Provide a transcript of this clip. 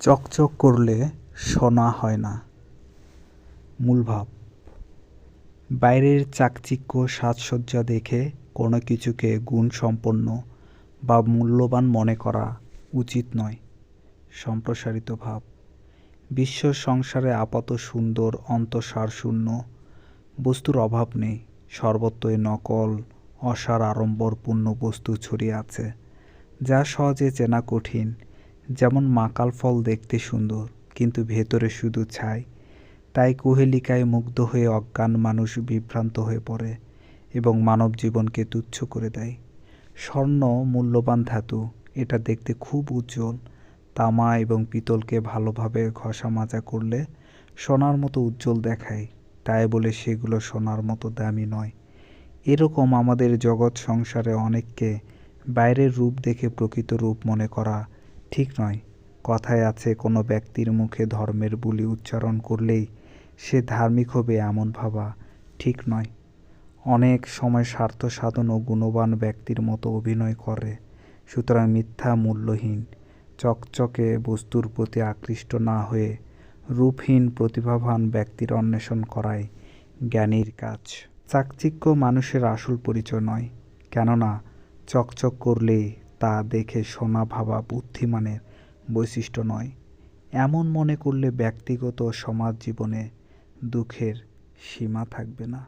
চকচক করলে সোনা হয় না। মূলভাব বাইরের চাকচিক্য সাজসজ্জা দেখে কোনো কিছুকে গুণসম্পন্ন বা মূল্যবান মনে করা উচিত নয়, সম্প্রসারিত ভাব। বিশ্ব সংসারে আপাত সুন্দর অন্তঃসারশূন্য বস্তুর অভাব নেই, সর্বত্রই নকল, অসার আড়ম্বরপূর্ণ বস্তু ছড়িয়ে আছে, যা সহজে চেনা কঠিন যেমন মাকাল ফল দেখতে সুন্দর, কিন্তু ভেতরে শুধু ছাই। তাই কুহেলিকায় মুগ্ধ হয়ে অজ্ঞান মানুষ বিভ্রান্ত হয়ে পড়ে এবং মানব জীবনকে তুচ্ছ করে দেয়। স্বর্ণ মূল্যবান ধাতু, এটা দেখতে খুব উজ্জ্বল। তামা এবং পিতলকে ভালোভাবে ঘষা মাজা করলে সোনার মতো উজ্জ্বল দেখায়। তাই বলে সেগুলো সোনার মতো দামি নয়। এরকম আমাদের জগৎ সংসারে অনেককে বাইরের রূপ দেখে প্রকৃত রূপ মনে করা ঠিক নয়। কথায় আছে, কোনো ব্যক্তির মুখে ধর্মের বুলি উচ্চারণ করলেই সে ধার্মিক হবে এমন ভাবা ঠিক নয়। অনেক সময় স্বার্থ সাধন ও গুণবান ব্যক্তির মতো অভিনয় করে, সুতরাং মিথ্যা মূল্যহীন, চকচকে বস্তুর প্রতি আকৃষ্ট না হয়ে রূপহীন প্রতিভাবান ব্যক্তির অন্বেষণ করাই জ্ঞানীর কাজ। চাকচিক্য মানুষের আসল পরিচয় নয়, কেননা চকচক করলেই তা দেখে শোনা ভাবা বুদ্ধিমানের বৈশিষ্ট্য নয়। এমন মনে করলে ব্যক্তিগত সমাজ জীবনে দুঃখের সীমা থাকবে না।